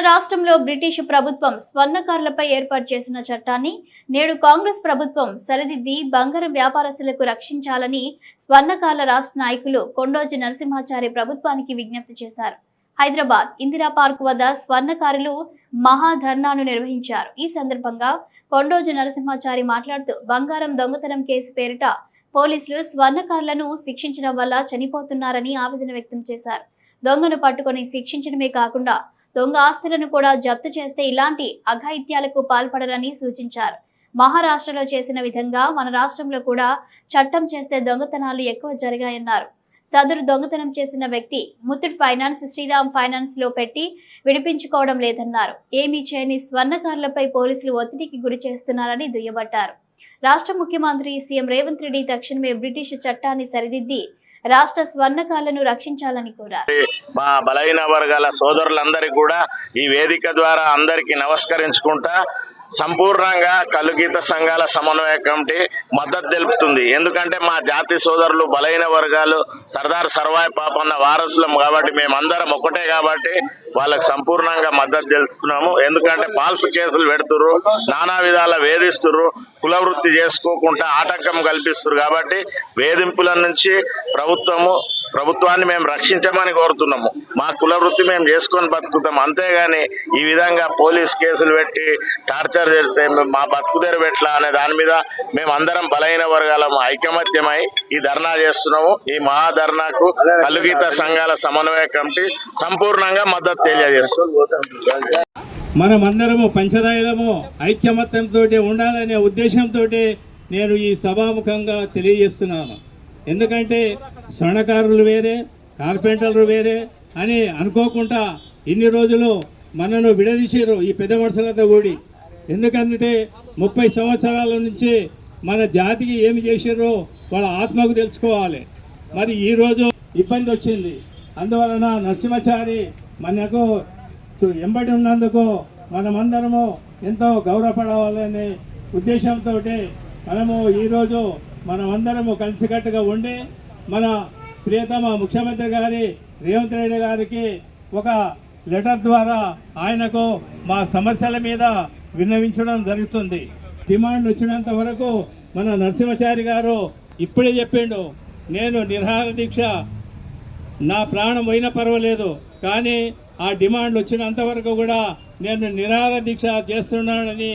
రాష్ట్రంలో బ్రిటిష్ ప్రభుత్వం స్వర్ణకారులపై ఏర్పాటు చేసిన చట్టాన్ని నేడు కాంగ్రెస్ ప్రభుత్వం సరిదిద్ది బంగారం వ్యాపారస్తులకు రక్షించాలని స్వర్ణకారుల రాష్ట్ర నాయకులు కొండోజి నరసింహాచారి ప్రభుత్వానికి విజ్ఞప్తి చేశారు. హైదరాబాద్ ఇందిరా పార్క్ వద్ద స్వర్ణకారులు మహాధర్నాను నిర్వహించారు. ఈ సందర్భంగా కొండోజు నరసింహాచారి మాట్లాడుతూ బంగారం దొంగతనం కేసు పేరిట పోలీసులు స్వర్ణకారులను శిక్షించడం వల్ల చనిపోతున్నారని ఆవేదన వ్యక్తం చేశారు. దొంగను పట్టుకొని శిక్షించడమే కాకుండా దొంగ ఆస్తులను కూడా జప్తు చేస్తే ఇలాంటి అఘాయిత్యాలకు పాల్పడరని సూచించారు. మహారాష్ట్రలో చేసిన విధంగా మన రాష్ట్రంలో కూడా చట్టం చేస్తే దొంగతనాలు ఎక్కువ జరిగాయన్నారు. సదరు దొంగతనం చేసిన వ్యక్తి ముత్తూట్ ఫైనాన్స్ శ్రీరామ్ ఫైనాన్స్లో పెట్టి విడిపించుకోవడం లేదన్నారు. ఏమీ చేయని స్వర్ణకారులపై పోలీసులు ఒత్తిడికి గురి చేస్తున్నారని దుయ్యబట్టారు. రాష్ట్ర ముఖ్యమంత్రి సీఎం రేవంత్ రెడ్డి తక్షణమే బ్రిటిష్ చట్టాన్ని సరిదిద్ది రాష్ట్ర స్వర్ణకాలను రక్షించాలని కోరారు. మా బలహీన వర్గాల సోదరులందరికీ కూడా ఈ వేదిక ద్వారా అందరికీ నమస్కరించుకుంటా సంపూర్ణంగా కలుగీత సంఘాల సమన్వయ కమిటీ మద్దతు తెలుపుతుంది. ఎందుకంటే మా జాతి సోదరులు బలహీన వర్గాలు సర్దార్ సర్వాయి పాపన్న వారసులం కాబట్టి మేమందరం ఒకటే కాబట్టి వాళ్ళకి సంపూర్ణంగా మద్దతు తెలుపుతున్నాము. ఎందుకంటే పాల్స్ కేసులు పెడుతుర్రు నానా విధాల వేధిస్తుర్రు కులవృత్తి చేసుకోకుండా ఆటంకం కల్పిస్తురు కాబట్టి వేధింపుల నుంచి ప్రభుత్వము ప్రభుత్వాన్ని మేము రక్షించమని కోరుతున్నాము. మా కుల వృత్తి మేము చేసుకొని బతుకుతాం. అంతేగాని ఈ విధంగా పోలీస్ కేసులు పెట్టి టార్చర్ చేస్తే మా బతుకుదేరు పెట్లా అనే దాని మీద మేము అందరం బలహీన వర్గాలం ఐకమత్యమై ఈ ధర్నా చేస్తున్నాము. ఈ మహాధర్నాకు కలుగీత సంఘాల సమన్వయ కమిటీ సంపూర్ణంగా మద్దతు తెలియజేస్తుంది. మనమందరము పంచదాయలము ఐక్యమత్యంతో ఉండాలనే ఉద్దేశంతో నేను ఈ సభాముఖంగా తెలియజేస్తున్నాను. ఎందుకంటే స్వర్ణకారులు వేరే కార్పెంటర్లు వేరే అని అనుకోకుండా ఇన్ని రోజులు మనను విడదీసారు ఈ పెద్ద మనుషులతో కూడి ఎందుకంటే ముప్పై సంవత్సరాల నుంచి మన జాతికి ఏమి చేసారో వాళ్ళ ఆత్మకు తెలుసుకోవాలి. మరి ఈరోజు ఇబ్బంది వచ్చింది. అందువలన నరసింహచారి మనకు ఎంబడి ఉన్నందుకు మనమందరము ఎంతో గౌరవపడవాలనే ఉద్దేశంతో మనము ఈరోజు మనమందరము కలిసికట్టుగా ఉండి మన ప్రియతమ ముఖ్యమంత్రి గారి రేవంత్ రెడ్డి గారికి ఒక లెటర్ ద్వారా ఆయనకు మా సమస్యల మీద విన్నవించడం జరుగుతుంది. డిమాండ్ వచ్చినంత వరకు మన నరసింహచారి గారు ఇప్పుడే చెప్పిండు నేను నిరహార దీక్ష నా ప్రాణం పోయినా పర్వాలేదు కానీ ఆ డిమాండ్ వచ్చినంత వరకు కూడా నేను నిరాహార దీక్ష చేస్తున్నానని